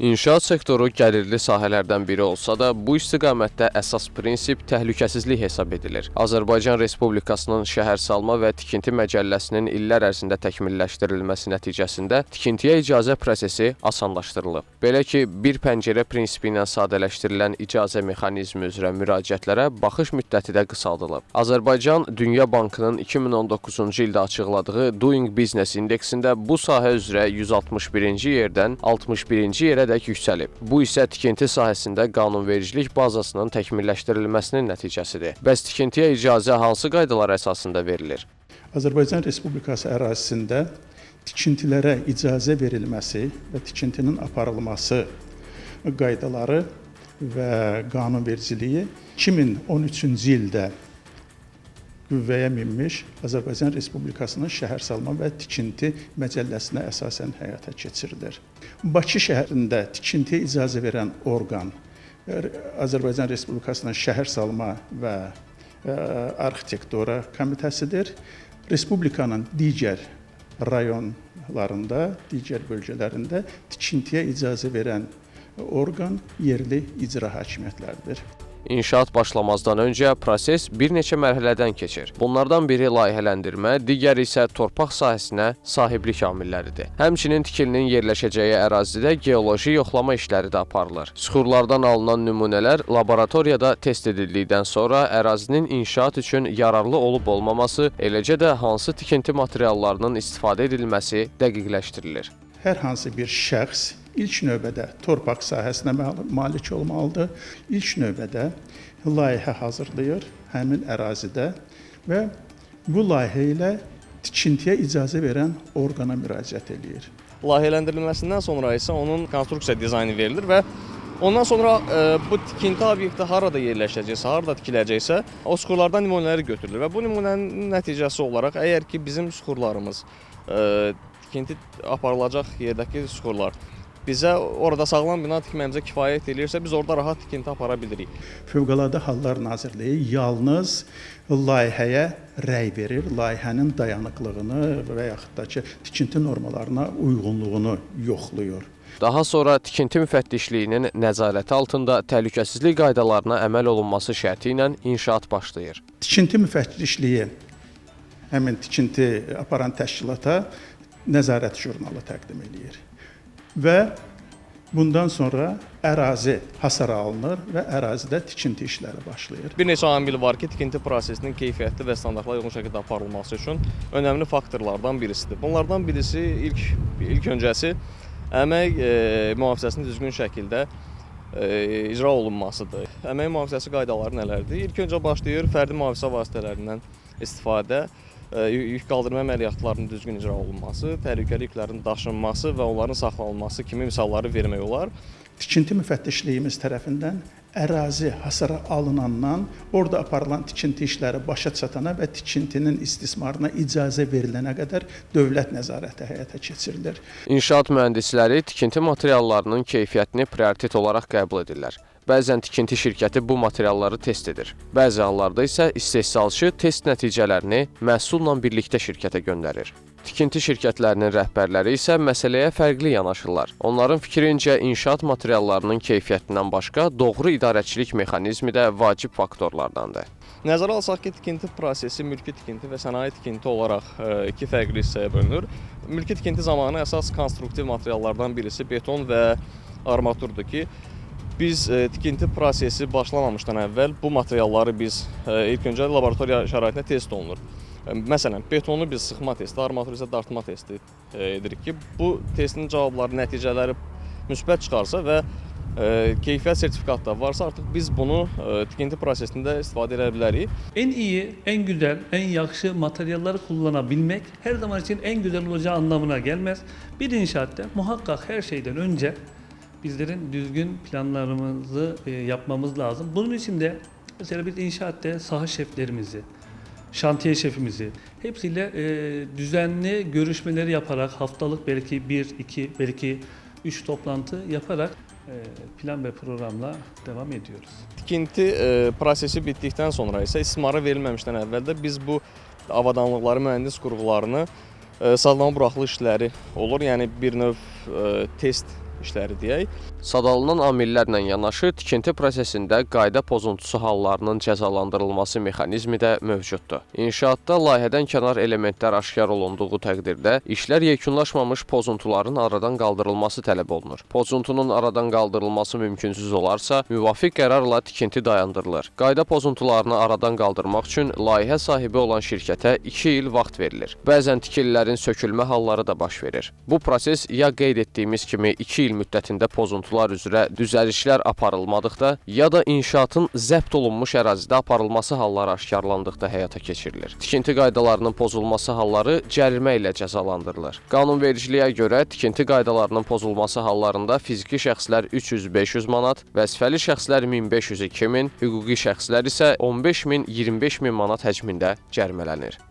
İnşaat sektoru gəlirli sahələrdən biri olsa da, bu istiqamətdə əsas prinsip təhlükəsizlik hesab edilir. Azərbaycan Respublikasının Şəhərsalma və Tikinti Məcəlləsinin illər ərzində təkmilləşdirilməsi nəticəsində tikintiyə icazə prosesi asanlaşdırılıb. Belə ki, bir pəncərə prinsipi ilə sadələşdirilən icazə mexanizmi üzrə müraciətlərə baxış müddəti də qısaldılıb. Azərbaycan Dünya Bankının 2019-cu ildə açıqladığı Doing Business indeksində bu sahə üzrə 161-ci yerdən 61-ci yerə dək yüksəlib. Bu isə tikinti sahəsində qanunvericilik bazasının təkmilləşdirilməsinin nəticəsidir. Bəs tikintiyə icazə hansı qaydalar əsasında verilir? Azərbaycan Respublikası ərazisində tikintilərə icazə verilməsi və tikintinin aparılması qaydaları və qanunvericiliyi 2013-cü ildə qüvvəyə minmiş Azərbaycan Respublikasının Şəhərsalma və Tikinti məcəlləsinə əsasən həyata keçirilir. Bakı şəhərində tikintiyə icazə verən orqan Azərbaycan Respublikasının Şəhərsalma və ə, Arxitektura Komitəsidir. Respublikanın digər rayonlarında, digər bölgələrində tikintiyə icazə verən orqan yerli icra hakimiyyətləridir. İnşaat başlamazdan öncə proses bir neçə mərhələdən keçir. Bunlardan biri layihələndirmə, digəri isə torpaq sahəsinə sahiblik amilləridir. Həmçinin tikilinin yerləşəcəyi ərazidə geoloji yoxlama işləri də aparılır. Süxurlardan alınan nümunələr laboratoriyada test edildikdən sonra ərazinin inşaat üçün yararlı olub-olmaması, eləcə də hansı tikinti materiallarının istifadə edilməsi dəqiqləşdirilir. Hər hansı bir şəxs ilk növbədə torpaq sahəsinə mal- malik olmalıdır. İlk növbədə layihə hazırlayır həmin ərazidə və bu layihə ilə tikintiyə icazə verən orqana müraciət eləyir. Layihələndirilməsindən sonra isə onun konstruksiya dizaynı verilir və ondan sonra e, bu tikinti obyekti harada yerləşəcəksə, harada tikiləcəksə, o süxurlardan nümunələri götürülür və bu nümunənin nəticəsi olaraq əgər ki bizim süxurlarımız e, tikinti aparılacaq yerdəki süxurlar bizə orada sağlam bina tikməyimizə kifayət eləyirsə, biz orada rahat tikinti apara bilirik. Fövqəladə Hallar Nazirliyi yalnız layihəyə rəy verir, layihənin dayanıqlığını və yaxud da ki, tikinti normalarına uyğunluğunu yoxlayır. Daha sonra tikinti müfəttişliyinin nəzarəti altında təhlükəsizlik qaydalarına əməl olunması şərti ilə inşaat başlayır. Tikinti müfəttişliyi həmin tikinti aparan təşkilata nəzarət jurnalı təqdim eləyir. Və bundan sonra ərazi hasara alınır və ərazidə tikinti işləri başlayır. Bir neçə amil var ki, tikinti prosesinin keyfiyyətli və standartlara uyğun şəkildə aparılması üçün önəmli faktorlardan birisidir. Bunlardan birisi ilk ilk öncəsi əmək e, mühafizəsinin düzgün şəkildə e, icra olunmasıdır. Əmək mühafizəsi qaydaları nələrdir? İlk öncə başlayır fərdi mühafizə vasitələrindən istifadə, yük qaldırma əməliyyatlarının düzgün icra olunması, təhlükəli yüklərin daşınması və onların saxlanılması kimi misalları vermək olar. Tikinti müfəttişliyimiz tərəfindən ərazi hasara alınandan orada aparılan tikinti işləri başa çatana və tikintinin istismarına icazə verilənə qədər dövlət nəzarəti həyata keçirilir. İnşaat mühəndisləri tikinti materiallarının keyfiyyətini prioritet olaraq qəbul edirlər. Bəzən tikinti şirkəti bu materialları test edir. Bəzi hallarda isə istehsalçı test nəticələrini məhsulla birlikdə şirkətə göndərir. Tikinti şirkətlərinin rəhbərləri isə məsələyə fərqli yanaşırlar. Onların fikrincə inşaat materiallarının keyfiyyətindən başqa doğru idarəçilik mexanizmi də vacib faktorlardandır. Nəzərə alsaq ki, tikinti prosesi mülki tikinti və sənaye tikinti olaraq e, iki fərqli hissəyə bölünür. Mülki tikinti zamanı əsas konstruktiv materiallardan birisi beton və armaturdur ki, biz e, tikinti prosesi başlamamışdan əvvəl bu materialları biz e, ilk öncə laboratoriya şəraitində test olunur. Məsələn, betonu biz sıxma testi, armaturu isə dartma testi edirik ki, bu testin cavabları, nəticələri müsbət çıxarsa və keyfiyyət sertifikatı varsa artıq biz bunu e, tikinti prosesində istifadə edə bilərik. En iyi, en güzel, en yaxşı materyalları kullanabilmek her zaman için en güzel olacağı anlamına gelmez. Bir inşaatta muhakkak her şeyden önce bizlerin düzgün planlarımızı e, yapmamız lazım. Bunun için de mesela biz inşaatta saha şeflerimizi, şantiye şefimizi hepsiyle e, düzenli görüşmeleri yaparak haftalık belki bir, iki, belki üç toplantı yaparak plan ve programla devam ediyoruz. Tikinti e, prosesi bitdikdən sonra isə istismara verilməmişdən əvvəl də biz bu avadanlıqları, mühəndis qurğularını e, sağlama buraxılı işləri olur. Yəni bir növ e, test işləri deyək. Sadalınan amillərlə yanaşı tikinti prosesində qayda pozuntusu hallarının cəzalandırılması mexanizmi də mövcuddur. İnşaatda layihədən kənar elementlər aşkar olunduğu təqdirdə işlər yekunlaşmamış pozuntuların aradan qaldırılması tələb olunur. Pozuntunun aradan qaldırılması mümkünsüz olarsa, müvafiq qərarla tikinti dayandırılır. Qayda pozuntularını aradan qaldırmaq üçün layihə sahibi olan şirkətə 2 il vaxt verilir. Bəzən tikililərin sökülmə halları da baş verir. Bu proses ya qeyd etdiyimiz kimi 2 il müddətində pozuntular üzrə düzəlişlər aparılmadıqda, ya da inşaatın zəbt olunmuş ərazidə aparılması halları aşkarlandıqda həyata keçirilir. Tikinti qaydalarının pozulması halları cərimə ilə cəzalandırılır. Qanunvericiliyə görə tikinti qaydalarının pozulması hallarında fiziki şəxslər 300-500 manat, vəzifəli şəxslər 1500-2000, hüquqi şəxslər isə 15000-25000 manat həcmində cərimələnir.